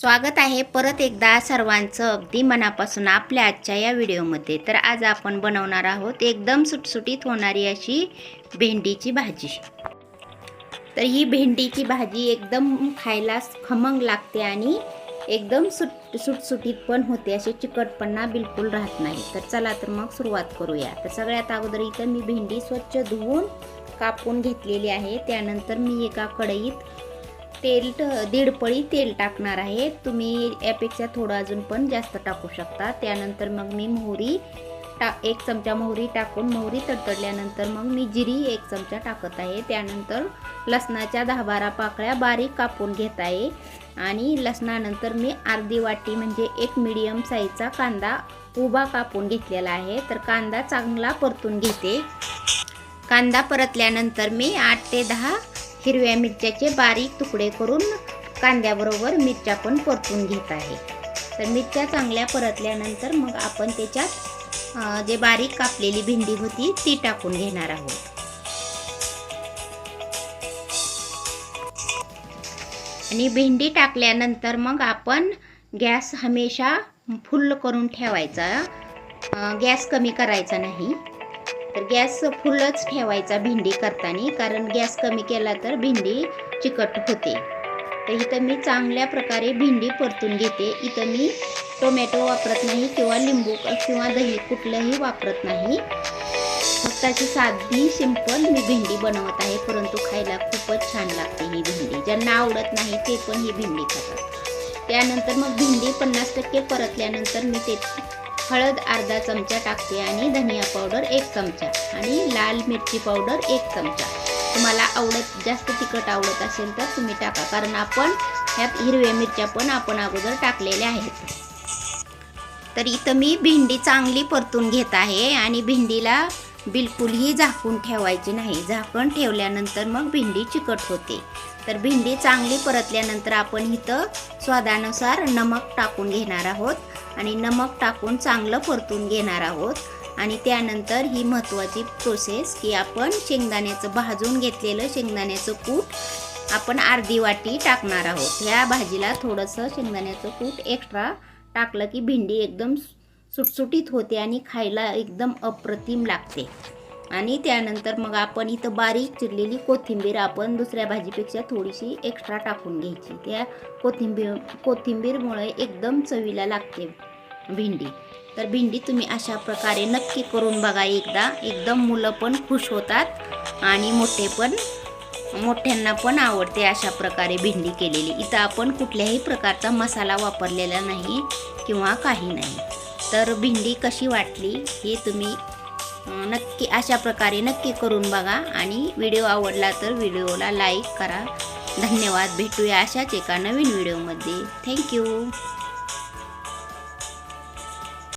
स्वागत आहे परत एकदा सर्वांचं अगदी मनापासून आपल्या आजच्या या व्हिडिओमध्ये. तर आज आपण बनवणार आहोत एकदम सुटसुटीत होणारी अशी भेंडीची भाजी. तर ही भेंडीची भाजी एकदम खायला खमंग लागते आणि एकदम सुट सुटसुटीत पण होते. असे चिकटपणा बिलकुल राहत नाही. तर चला तर मग सुरुवात करूया. तर सगळ्यात अगोदर इथं मी भेंडी स्वच्छ धुवून कापून घेतलेली आहे. त्यानंतर मी एका कढईत तेल ट- दीड पळी तेल टाकणार आहे. तुम्ही यापेक्षा थोडं अजून पण जास्त टाकू शकता. त्यानंतर मग मी मोहरी टा एक चमचा मोहरी टाकून मोहरी तडतडल्यानंतर मग मी जिरी एक चमचा टाकत आहे. त्यानंतर लसणाच्या दहा बारा पाकळ्या बारीक कापून घेत आहे. आणि लसणानंतर मी अर्धी वाटी म्हणजे एक मिडियम साईजचा कांदा उभा कापून घेतलेला आहे. तर कांदा चांगला परतून घेते. कांदा परतल्यानंतर मी आठ ते दहा हिरव्या मिरच्याचे बारीक तुकडे करून कांद्याबरोबर मिरच्या पण परतून घेत आहे. तर मिरच्या चांगल्या परतल्यानंतर मग आपण त्याच्यात जे बारीक कापलेली भेंडी होती ती टाकून घेणार आहोत. आणि भेंडी टाकल्यानंतर मग आपण गॅस हमेशा फुल्ल करून ठेवायचा. गॅस कमी करायचा नाही. तर गॅस फुलच ठेवायचा भेंडी करताना. कारण गॅस कमी केला तर भेंडी चिकट होते. तर इथं मी चांगल्या प्रकारे भेंडी परतून घेते. इथं मी टोमॅटो वापरत नाही किंवा लिंबू किंवा दही कुठलंही वापरत नाही. फक्त अशी साधी सिंपल मी भेंडी बनवत आहे. परंतु खायला खूपच छान लागते ही भेंडी. ज्यांना आवडत नाही ते पण ही भेंडी खातात. त्यानंतर मग भेंडी पन्नास टक्के परतल्यानंतर मी ते हळद अर्धा चमचा टाकते आणि धनिया पावडर एक चमचा आणि लाल मिरची पावडर एक चमचा. तुम्हाला आवडत जास्त तिखट आवडत असेल तर तुम्ही टाका कारण आपण ह्यात हिरव्या मिरच्या पण आपण अगोदर टाकलेल्या आहेत. तर इथं मी भेंडी चांगली परतून घेत आहे आणि भेंडीला बिलकुलही झाकून ठेवायची नाही. झाकण ठेवल्यानंतर मग भेंडी चिकट होते. तर भेंडी चांगली परतल्यानंतर आपण इथं स्वादानुसार नमक टाकून घेणार आहोत. आणि नमक टाकून चांगलं परतून घेणार आहोत. आणि त्यानंतर ही महत्त्वाची प्रोसेस की आपण शेंगदाण्याचं भाजून घेतलेलं शेंगदाण्याचं कूट आपण अर्धी वाटी टाकणार आहोत. ह्या भाजीला थोडंसं शेंगदाण्याचं कूट एक्स्ट्रा टाकलं की भेंडी एकदम सुटसुटीत होते आणि खायला एकदम अप्रतिम लागते. आणि त्यानंतर मग आपण इथं बारीक चिरलेली कोथिंबीर आपण दुसऱ्या भाजीपेक्षा थोडीशी एक्स्ट्रा टाकून घ्यायची. त्या कोथिंबीर कोथिंबीरमुळे एकदम चवीला लागते भेंडी. तर भेंडी तुम्ही अशा प्रकारे नक्की करून बघा एकदा. एकदम मुलं पण खुश होतात आणि मोठे पण मोठ्यांना पण आवडते अशा प्रकारे भेंडी केलेली. इथं आपण कुठल्याही प्रकारचा मसाला वापरलेला नाही किंवा काही नाही. तर भेंडी कशी वाटली हे तुम्ही नक्की अशा प्रकारे नक्की करून बघा आणि व्हिडिओ आवडला तर व्हिडिओला लाईक करा. धन्यवाद. भेटूया अशाच एका नवीन व्हिडिओमध्ये. थँक्यू.